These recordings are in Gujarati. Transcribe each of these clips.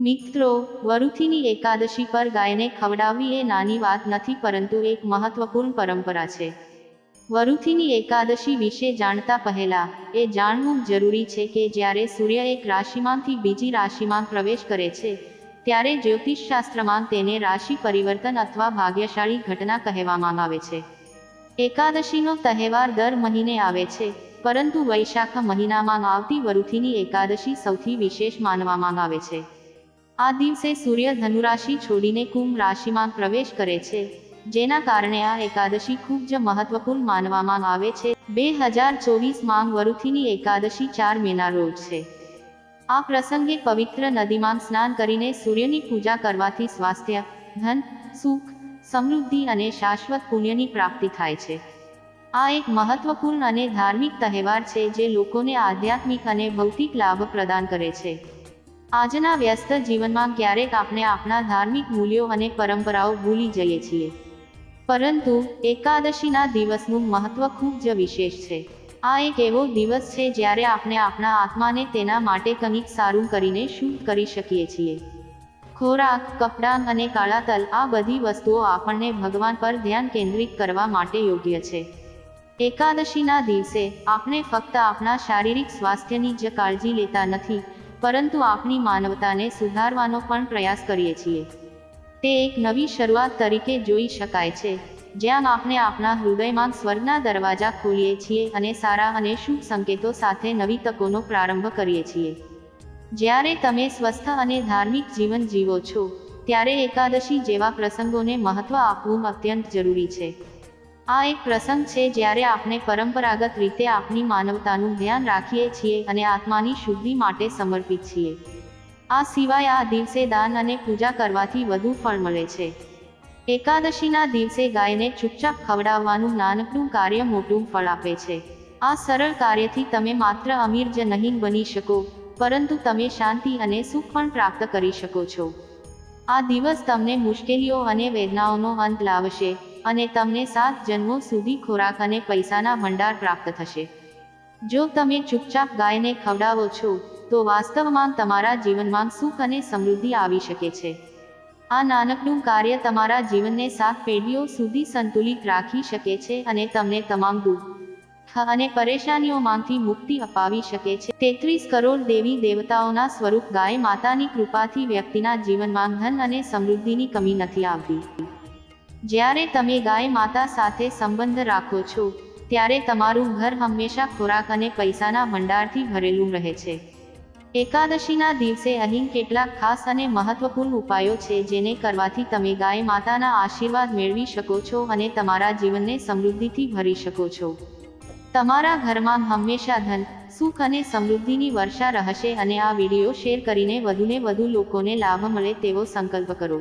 મિત્રો, વરુથીની એકાદશી પર ગાયને ખવડાવવી એ નાની વાત નથી, પરંતુ એક મહત્વપૂર્ણ પરંપરા છે. વરુથીની એકાદશી વિશે જાણતા પહેલા, એ જાણવું જરૂરી છે કે જ્યારે સૂર્ય એક રાશિમાંથી બીજી રાશિમાં પ્રવેશ કરે છે, ત્યારે જ્યોતિષશાસ્ત્રમાં તેને રાશિ પરિવર્તન અથવા ભાગ્યશાળી ઘટના કહેવામાં આવે છે. એકાદશીનો તહેવાર દર મહિને આવે છે, પરંતુ વૈશાખ મહિનામાં આવતી વરુથીની એકાદશી સૌથી વિશેષ માનવામાં આવે છે. આ દિવસે સૂર્ય ધનુરાશિ છોડીને કુંભ રાશિમાં પ્રવેશ કરે છે. જેના કારણે આ એકાદશી ખૂબ જ મહત્વપૂર્ણ માનવામાં આવે છે. બે હજાર ચોવીસ માંગ વરુથીની એકાદશી ચાર મેના રોજ છે. આ પ્રસંગે પવિત્ર નદીમાં સ્નાન કરીને સૂર્યની પૂજા કરવાથી સ્વાસ્થ્ય, ધન, સુખ, સમૃદ્ધિ અને શાશ્વત પુણ્યની પ્રાપ્તિ થાય છે. આ એક મહત્વપૂર્ણ અને ધાર્મિક તહેવાર છે જે લોકોને આધ્યાત્મિક અને ભૌતિક લાભ પ્રદાન કરે છે. આજના વ્યસ્ત જીવનમાં ક્યારેક આપણે આપણા ધાર્મિક મૂલ્યો અને પરંપરાઓ ભૂલી જઈએ છીએ. પરંતુ એકાદશીના દિવસનું મહત્વ ખૂબ જ વિશેષ છે. આ એક એવો દિવસ છે જ્યારે આપણે આપણા આત્માને તેના માટે કંઈક સારું કરીને શુદ્ધ કરી શકીએ છીએ. ખોરાક, કપડાં અને કાળા તલ આ બધી વસ્તુઓ આપણને ભગવાન પર ધ્યાન કેન્દ્રિત કરવા માટે યોગ્ય છે. એકાદશીના દિવસે આપણે ફક્ત આપણા શારીરિક સ્વાસ્થ્યની જ કાળજી લેતા નથી પરંતુ આપણી માનવતાને સુધારવાનો પણ પ્રયાસ કરીએ છીએ. તે એક નવી શરૂઆત તરીકે જોઈ શકાય છે, જ્યાં આપણે આપણા હૃદયમાં સ્વર્ગના દરવાજા ખોલીએ છીએ અને સારા અને શુભ સંકેતો સાથે નવી તકોનો પ્રારંભ કરીએ છીએ. જ્યારે તમે સ્વસ્થ અને ધાર્મિક જીવન જીવો છો, ત્યારે એકાદશી જેવા પ્રસંગોને મહત્વ આપવું અત્યંત જરૂરી છે. આ એક પ્રસંગ છે જ્યારે આપણે પરંપરાગત રીતે આપણી માનવતાનું ધ્યાન રાખીએ છીએ અને આત્માની શુદ્ધિ માટે સમર્પિત છીએ. આ સિવાય આ દિવસે દાન અને પૂજા કરવાથી વધુ ફળ મળે છે. એકાદશીના દિવસે ગાયને ચૂપચાપ ખવડાવવાનું નાનકડું કાર્ય મોટું ફળ આપે છે. આ સરળ કાર્યથી તમે માત્ર અમીર જ નહીં બની શકો, પરંતુ તમે શાંતિ અને સુખ પણ પ્રાપ્ત કરી શકો છો. આ દિવસ તમને મુશ્કેલીઓ અને વેદનાઓનો અંત લાવશે અને તમને સાત જન્મો સુધી ખોરાક અને પૈસાના ભંડાર પ્રાપ્ત થશે. જો તમે ચૂપચાપ ગાયને ખવડાવો છો, તો વાસ્તવમાં તમારા જીવનમાં સુખ અને સમૃદ્ધિ આવી શકે છે. આ નાનકડું કાર્ય તમારા જીવનને સાત પેઢીઓ સુધી સંતુલિત રાખી શકે છે અને તમને તમામ દુઃખ અને પરેશાનીઓમાંથી મુક્તિ અપાવી શકે છે. તેત્રીસ કરોડ દેવી દેવતાઓના સ્વરૂપ ગાય માતાની કૃપાથી વ્યક્તિના જીવનમાં ધન અને સમૃદ્ધિની કમી નથી આવતી. જ્યારે તમે ગાય માતા સાથે સંબંધ રાખો છો, ત્યારે તમારું ઘર હંમેશા ખોરાક અને પૈસાના ભંડારથી ભરેલું રહે છે. એકાદશીના દિવસે અહીં કેટલાક ખાસ અને મહત્વપૂર્ણ ઉપાયો છે જેને કરવાથી તમે ગાય માતાના આશીર્વાદ મેળવી શકો છો અને તમારા જીવનને સમૃદ્ધિથી ભરી શકો છો. તમારા ઘરમાં હંમેશા ધન, સુખ અને સમૃદ્ધિની વર્ષા રહેશે અને આ વીડિયો શેર કરીને વધુને વધુ લોકોને લાભ મળે તેવો સંકલ્પ કરો.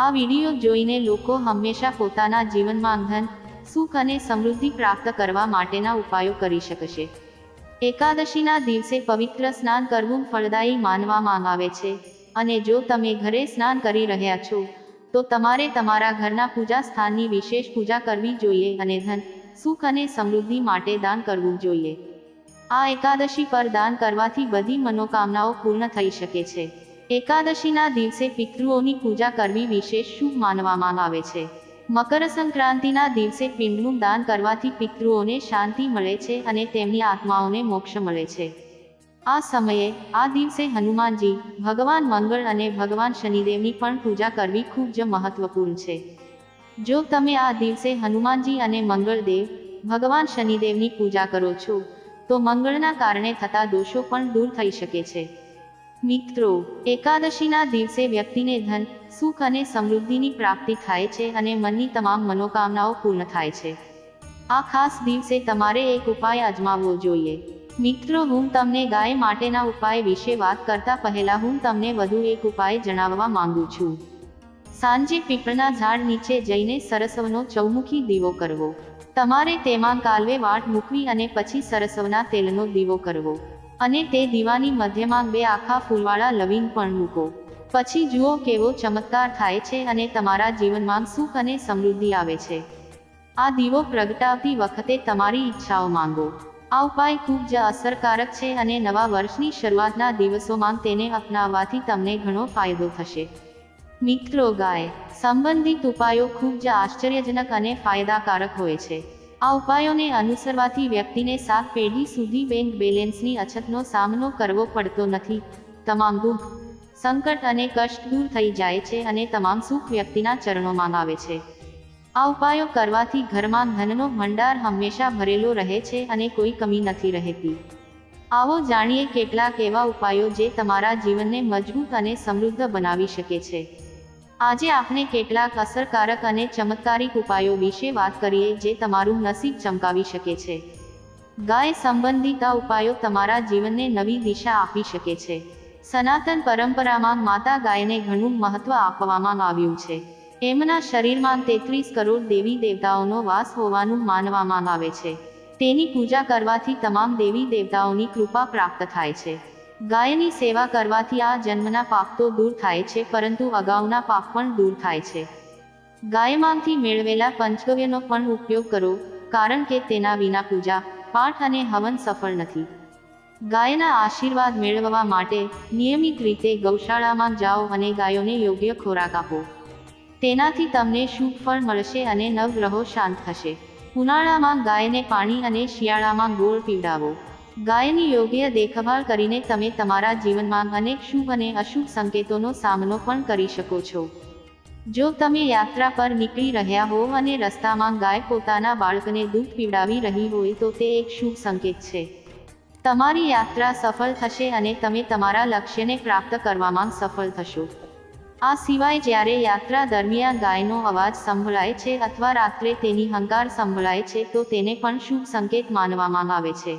આ વીડિયો જોઈને લોકો હંમેશા પોતાના જીવનમાં ધન સુખ અને સમૃદ્ધિ પ્રાપ્ત કરવા માટેના ઉપાયો કરી શકશે એકાદશીના દિવસે પવિત્ર સ્નાન કરવું ફળદાયી માનવામાં આવે છે. અને જો તમે ઘરે સ્નાન કરી રહ્યા છો, તો તમારે તમારા ઘરના પૂજા સ્થાનની વિશેષ પૂજા કરવી જોઈએ અને ધન, સુખ અને સમૃદ્ધિ માટે દાન કરવું જોઈએ. આ એકાદશી પર દાન કરવાથી બધી મનોકામનાઓ પૂર્ણ થઈ શકે છે. એકાદશીના દિવસે પિતૃઓની પૂજા કરવી વિશેષ શુભ માનવામાં આવે છે? મકર સંક્રાંતિના દિવસે પિંડનું દાન કરવાથી પિતૃઓને શાંતિ મળે છે અને તેમની આત્માઓને મોક્ષ મળે છે. આ સમયે, આ દિવસે હનુમાનજી, ભગવાન મંગળ અને ભગવાન શનિદેવની પણ પૂજા કરવી ખૂબ જ મહત્વપૂર્ણ છે. જો તમે આ દિવસે હનુમાનજી અને મંગળદેવ, ભગવાન શનિદેવની પૂજા કરો છો, તો મંગળના કારણે થતા દોષો પણ દૂર થઈ શકે છે. મિત્રો, એકાદશીના દિવસે વ્યક્તિને ધન, સુખ અને સમૃદ્ધિની પ્રાપ્તિ થાય છે અને મનની તમામ મનોકામનાઓ પૂર્ણ થાય છે. આ ખાસ દિવસે તમારે એક ઉપાય અજમાવવો જોઈએ. મિત્રો, હું તમને ગાય માટેના ઉપાય વિશે વાત કરતા પહેલા હું તમને વધુ એક ઉપાય જણાવવા માંગુ છું. સાંજે પીપળના ઝાડ નીચે જઈને સરસવનો ચૌમુખી દીવો કરવો. તમારે તેમાં કાલવે વાટ મૂકવી અને પછી સરસવના તેલનો દીવો કરવો. અને તે દીવાની મધ્યમાં બે આખા ફૂલવાળા લવિંગ પણ મૂકો. પછી જુઓ કેવો ચમત્કાર થાય છે અને તમારા જીવનમાં સુખ અને સમૃદ્ધિ આવે છે. આ દીવો પ્રગટાવતી વખતે તમારી ઈચ્છાઓ માંગો. આ ઉપાય ખૂબ જ અસરકારક છે અને નવા વર્ષની શરૂઆતના દિવસોમાં તેને અપનાવવાથી તમને ઘણો ફાયદો થશે. મિત્રો ગાય, સંબંધિત ઉપાયો ખૂબ જ આશ્ચર્યજનક અને ફાયદાકારક હોય છે. આ ઉપાયોને અનુસરવાથી વ્યક્તિને સાત પેઢી સુધી બેંક બેલેન્સની અછતનો સામનો કરવો પડતો નથી. તમામ દુઃખ, સંકટ અને કષ્ટ દૂર થઈ જાય છે અને તમામ સુખ વ્યક્તિના ચરણોમાં આવે છે. આ ઉપાયો કરવાથી ઘરમાં ધનનો ભંડાર હંમેશા ભરેલો રહે છે અને કોઈ કમી નથી રહેતી. આવો જાણીએ કેટલાક એવા ઉપાયો જે તમારા જીવનને મજબૂત અને સમૃદ્ધ બનાવી શકે છે. આજે આપણે કેટલાક અસરકારક અને ચમત્કારિક ઉપાયો વિશે વાત કરીએ જે તમારું નસીબ ચમકાવી શકે છે. ગાય સંબંધિત આ ઉપાયો તમારા જીવનને નવી દિશા આપી શકે છે. સનાતન પરંપરામાં માતા ગાયને ઘણું મહત્વ આપવામાં આવ્યું છે. એમના શરીરમાં તેત્રીસ કરોડ દેવી દેવતાઓનો વાસ હોવાનું માનવામાં આવે છે. તેની પૂજા કરવાથી તમામ દેવી દેવતાઓની કૃપા પ્રાપ્ત થાય છે. ગાયની સેવા કરવાથી આ જન્મના પાપ તો દૂર થાય છે, પરંતુ અગાઉના પાપ પણ દૂર થાય છે. ગાયમાંથી મેળવેલા પંચગવ્યનો પણ ઉપયોગ કરો, કારણ કે તેના વિના પૂજા, પાઠ અને હવન સફળ નથી. ગાયના આશીર્વાદ મેળવવા માટે નિયમિત રીતે ગૌશાળામાં જાઓ અને ગાયોને યોગ્ય ખોરાક આપો. તેનાથી તમને શુભ ફળ મળશે અને નવગ્રહો શાંત થશે. ઉનાળામાં ગાયને પાણી અને શિયાળામાં ગોળ પીવડાવો. ગાયની યોગ્ય દેખભાળ કરીને તમે તમારા જીવનમાં અનેક શુભ અને અશુભ સંકેતોનો સામનો પણ કરી શકો છો. જો તમે યાત્રા પર નીકળી રહ્યા હો અને રસ્તામાં ગાય પોતાના બાળકને દૂધ પીવડાવી રહી હોય તો તે એક શુભ સંકેત છે. તમારી યાત્રા સફળ થશે અને તમે તમારા લક્ષ્યને પ્રાપ્ત કરવામાં સફળ થશો. આ સિવાય જ્યારે યાત્રા દરમિયાન ગાયનો અવાજ સંભળાય છે અથવા રાત્રે તેની હંકાર સંભળાય છે તો તેને પણ શુભ સંકેત માનવામાં આવે છે.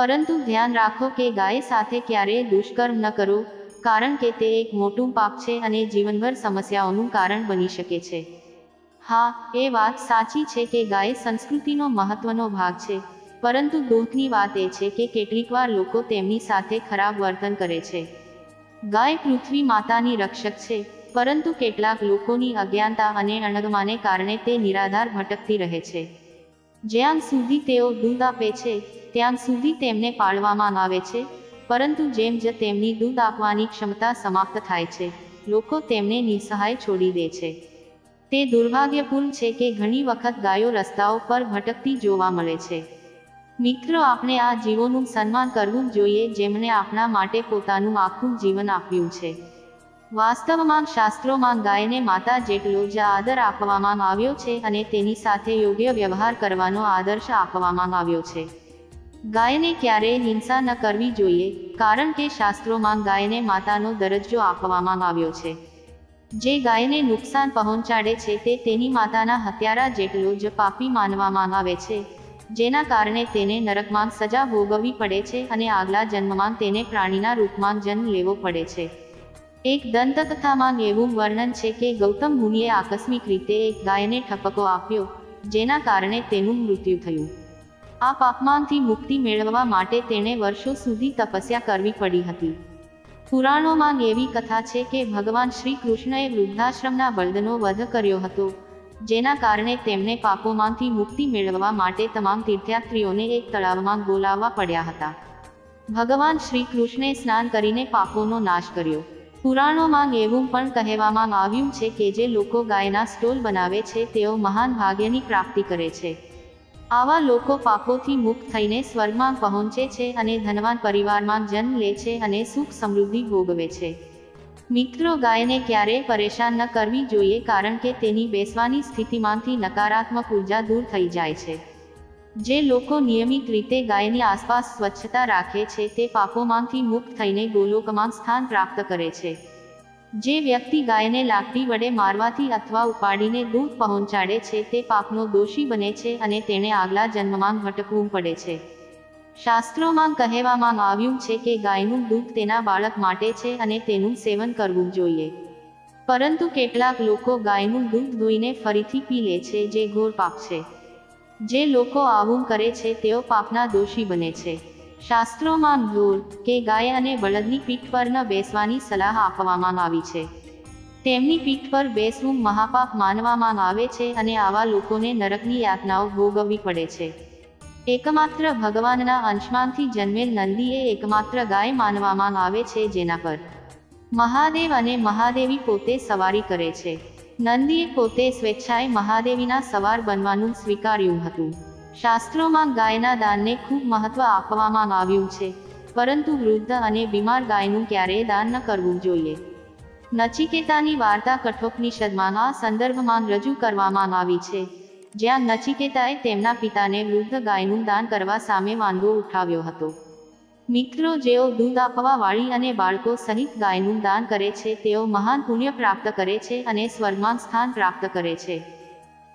પરંતુ ધ્યાન રાખો કે ગાય સાથે ક્યારેય દુષ્કર્મ ન કરો, કારણ કે તે એક મોટું પાપ છે અને જીવનભર સમસ્યાઓનું કારણ બની શકે છે. હા, એ વાત સાચી છે કે ગાય સંસ્કૃતિનો મહત્વનો ભાગ છે, પરંતુ દુઃખની વાત એ છે કે કેટલીકવાર લોકો તેમની સાથે ખરાબ વર્તન કરે છે. ગાય પૃથ્વી માતાની રક્ષક છે, પરંતુ કેટલાક લોકોની અજ્ઞાનતા અને અણગમાને કારણે તે નિરાધાર ભટકતી રહે છે. જ્યાં સુધી તેઓ દૂધ આપે છે, ત્યાં સુધી તેમને પાળવામાં આવે છે, પરંતુ જેમ જ તેમની દૂધ આપવાની ક્ષમતા સમાપ્ત થાય છે, લોકો તેમને નિસહાય છોડી દે છે. તે દુર્ભાગ્યપૂર્ણ છે કે ઘણી વખત ગાયો રસ્તાઓ પર ભટકતી જોવા મળે છે. મિત્રો, આપણે આ જીવોનું સન્માન કરવું જોઈએ, જેમણે આપણા માટે પોતાનું આખું જીવન આપ્યું છે. વાસ્તવમાં શાસ્ત્રોમાં ગાયને માતા જેટલો જ આદર આપવામાં આવ્યો છે અને તેની સાથે યોગ્ય વ્યવહાર કરવાનો આદર્શ આપવામાં આવ્યો છે. ગાયને ક્યારેય હિંસા ન કરવી જોઈએ, કારણ કે શાસ્ત્રોમાં ગાયને માતાનો દરજ્જો આપવામાં આવ્યો છે. જે ગાયને નુકસાન પહોંચાડે છે તે તેની માતાના હત્યારા જેટલો જ પાપી માનવામાં આવે છે, જેના કારણે તેને નરકમાં સજા ભોગવવી પડે છે અને આગલા જન્મમાં તેને પ્રાણીના રૂપમાં જન્મ લેવો પડે છે. એક દંતકથામાં એવું વર્ણન છે કે ગૌતમ મુનિએ આકસ્મિક રીતે એક ગાયને ઠપકો આપ્યો, જેના કારણે તેનું મૃત્યુ થયું. આ પાપમાંથી મુક્તિ મેળવવા માટે તેણે વર્ષો સુધી તપસ્યા કરવી પડી હતી. પુરાણોમાં એવી કથા છે કે ભગવાન શ્રી કૃષ્ણએ વૃદ્ધાશ્રમના બળદનો વધ કર્યો હતો, જેના કારણે તેમને પાપોમાંથી મુક્તિ મેળવવા માટે તમામ તીર્થયાત્રીઓને એક તળાવમાં બોલાવવા પડ્યા હતા. ભગવાન શ્રી કૃષ્ણે સ્નાન કરીને પાપોનો નાશ કર્યો. પુરાણોમાં એવું પણ કહેવામાં આવ્યું છે કે જે લોકો ગાયના સ્ટોલ બનાવે છે, તેઓ મહાન ભાગ્યની પ્રાપ્તિ કરે છે. આવા લોકો પાપોથી મુક્ત થઈને સ્વર્ગમાં પહોંચે છે અને ધનવાન પરિવારમાં જન્મ લે છે અને સુખ સમૃદ્ધિ ભોગવે છે. મિત્રો, ગાયને ક્યારેય પરેશાન ન કરવી જોઈએ કારણ કે તેની બેસવાની સ્થિતિમાંથી નકારાત્મક ઊર્જા દૂર થઈ જાય છે. જે લોકો નિયમિત રીતે ગાયની આસપાસ સ્વચ્છતા રાખે છે તે પાપોમાંથી મુક્ત થઈને ગોલોકમાં સ્થાન પ્રાપ્ત કરે છે. જે વ્યક્તિ ગાયને લાકડી વડે મારવાથી અથવા ઉપાડીને દૂધ પહોંચાડે છે તે પાપનો દોષી બને છે અને તેણે આગલા જન્મમાં ભટકવું પડે છે. શાસ્ત્રોમાં કહેવામાં આવ્યું છે કે ગાયનું દૂધ તેના બાળક માટે છે અને તેનું સેવન કરવું જોઈએ. પરંતુ કેટલાક લોકો ગાયનું દૂધ ધોઈને ફરીથી પી લે છે જે ઘોર પાપ છે. જે લોકો આવું કરે છે, તેઓ પાપના દોષી બને છે. શાસ્ત્રોમાં ઢોર કે ગાય અને બળદની પીઠ પર ન બેસવાની સલાહ આપવામાં આવી છે. તેમની પીઠ પર બેસવું મહાપાપ માનવામાં આવે છે અને આવા લોકોને નરકની યાતનાઓ ભોગવવી પડે છે. એકમાત્ર ભગવાનના અંશમાંથી જન્મેલ નંદી એ એકમાત્ર ગાય માનવામાં આવે છે જેના પર મહાદેવ અને મહાદેવી પોતે સવારી કરે છે. નંદીએ પોતે સ્વેચ્છાએ મહાદેવીના સવાર બનવાનું સ્વીકાર્યું હતું. શાસ્ત્રોમાં ગાયના દાનને ખૂબ મહત્વ આપવામાં આવ્યું છે, પરંતુ વૃદ્ધ અને બીમાર ગાયનું ક્યારેય દાન ન કરવું જોઈએ. નચિકેતાની વાર્તા કઠોપનિષદમાં આ સંદર્ભમાં રજૂ કરવામાં આવી છે, જ્યાં નચિકેતાએ તેમના પિતાને વૃદ્ધ ગાયનું દાન કરવા સામે વાંધો ઉઠાવ્યો હતો. મિત્રો જેઓ દૂધ આપવા વાળી અને બાળકો સહિત ગાયનું દાન કરે છે, તેઓ મહાન પુણ્ય પ્રાપ્ત કરે છે અને સ્વર્ગમાં સ્થાન પ્રાપ્ત કરે છે.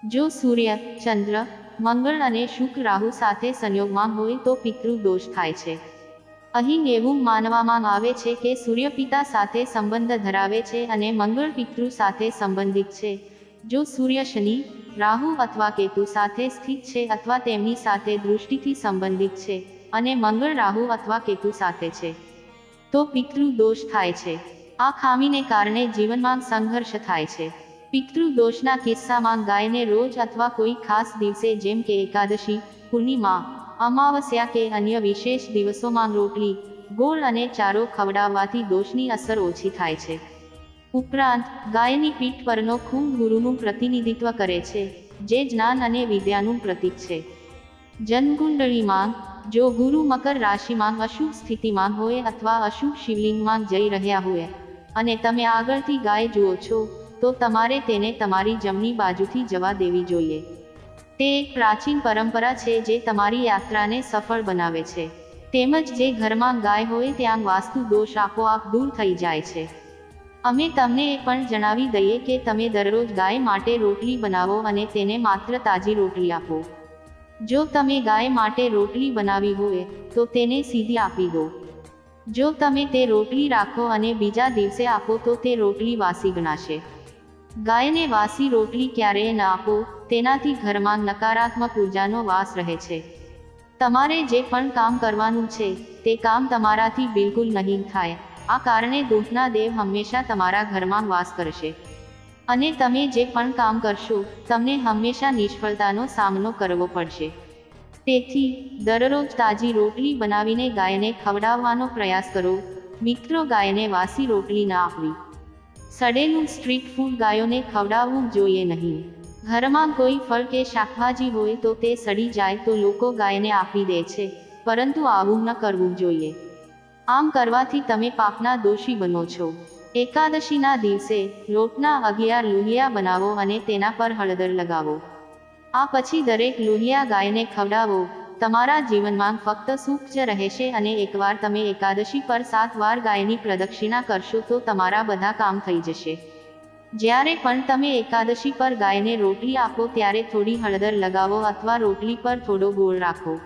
જો સૂર્ય, ચંદ્ર, મંગળ અને શુક્ર રાહુ સાથે સંયોગમાં હોય તો પિતૃ દોષ થાય છે. અહીં એવું માનવામાં આવે છે કે સૂર્ય પિતા સાથે સંબંધ ધરાવે છે અને મંગળ પિતૃ સાથે સંબંધિત છે. જો સૂર્ય શનિ, રાહુ અથવા કેતુ સાથે સ્થિત છે અથવા તેમની સાથે દૃષ્ટિથી સંબંધિત છે અને મંગળ રાહુ અથવા કેતુ સાથે છે. તો પિતૃ દોષ થાય છે. આ ખામીને કારણે જીવનમાં સંઘર્ષ થાય છે. પિતૃ દોષના કિસ્સામાં ગાયને રોજ અથવા કોઈ ખાસ દિવસે જેમ કે એકાદશી, પૂર્ણિમા, અમાવસ્યા કે અન્ય વિશેષ દિવસોમાં રોટલી, ગોળ અને ચારો ખવડાવવાથી દોષની અસર ઓછી થાય છે. ઉપરાંત, ગાયની પીઠ પરનો ખૂન ગુરુનું પ્રતિનિધિત્વ કરે છે, જે જ્ઞાન અને વિદ્યાનું પ્રતીક છે. જન્મકુંડળીમાં જો ગુરુ મકર રાશિમાં અશુભ સ્થિતિમાં હોય અથવા અશુભ શિવલિંગમાં જઈ રહ્યા હોય અને તમે આગળથી ગાય જુઓ છો, તો તમારે તેને તમારી જમણી બાજુથી જવા દેવી જોઈએ. તે એક પ્રાચીન પરંપરા છે જે તમારી યાત્રાને સફળ બનાવે છે. તેમજ જે ઘરમાં ગાય હોય ત્યાં વાસ્તુ દોષ આપોઆપ દૂર થઈ જાય છે. અમે તમને એ પણ જણાવી દઈએ કે તમે દરરોજ ગાય માટે રોટલી બનાવો અને તેને માત્ર તાજી રોટલી આપો. જો તમે ગાય માટે રોટલી બનાવી હોય, તો તેને સીધી આપી દો. જો તમે તે રોટલી રાખો અને બીજા દિવસે આપો, તો તે રોટલી વાસી ગણાશે. ગાયને વાસી રોટલી ક્યારેય ન આપો, તેનાથી ઘરમાં નકારાત્મક ઉર્જાનો વાસ રહે છે. તમારે જે પણ કામ કરવાનું છે, તે કામ તમારાથી બિલકુલ નહીં થાય. આ કારણે દૂધના દેવ હંમેશા તમારા ઘરમાં વાસ કરશે. અને તમે જે પણ કામ કરશો, તમને હંમેશા નિષ્ફળતાનો સામનો કરવો પડશે. તેથી, દરરોજ તાજી રોટલી બનાવીને ગાયને ખવડાવવાનો પ્રયાસ કરો. મિત્રો ગાયને વાસી રોટલી ના આપવી. સડેલું સ્ટ્રીટ ફૂડ ગાયોને ખવડાવવું જોઈએ નહીં. ઘરમાં કોઈ ફળ કે શાકભાજી હોય તો તે સડી જાય તો લોકો ગાયને આપી દે છે, પરંતુ આવું ન કરવું જોઈએ. આમ કરવાથી તમે પાપના દોષી બનો છો. એકાદશીના દિવસે લોટના અગિયાર લુહિયા બનાવો અને તેના પર હળદર લગાવો. આ પછી દરેક લુહિયા ગાયને ખવડાવો. તમારા જીવનમાં ફક્ત સુખ જ રહેશે અને એકવાર તમે એકાદશી પર સાત વાર ગાયની પ્રદક્ષિણા કરશો તો તમારા બધા કામ થઈ જશે. જ્યારે પણ તમે એકાદશી પર ગાયને રોટલી આપો ત્યારે થોડી હળદર લગાવો અથવા રોટલી પર થોડો ગોળ રાખો.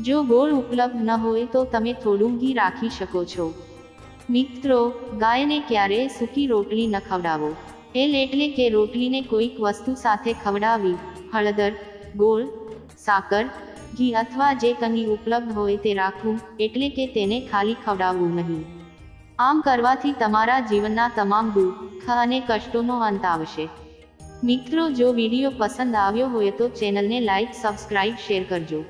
જો ગોળ ઉપલબ્ધ ન હોય તો તમે થોડું ઘી રાખી શકો છો. મિત્રો, ગાયને ક્યારેય સૂકી રોટલી ન ખવડાવો? એલ એટલે કે રોટલીને કોઈક વસ્તુ સાથે ખવડાવી, હળદર, ગોળ, સાકર, ઘી અથવા જે કંઈ ઉપલબ્ધ હોય તે રાખવું, એટલે કે તેને ખાલી ખવડાવવું નહીં. આમ કરવાથી તમારા જીવનના તમામ દુઃખ અને કષ્ટોનો અંત આવશે. મિત્રો, જો વીડિયો પસંદ આવ્યો હોય તો ચેનલને લાઇક સબસ્ક્રાઇબ શેર કરજો.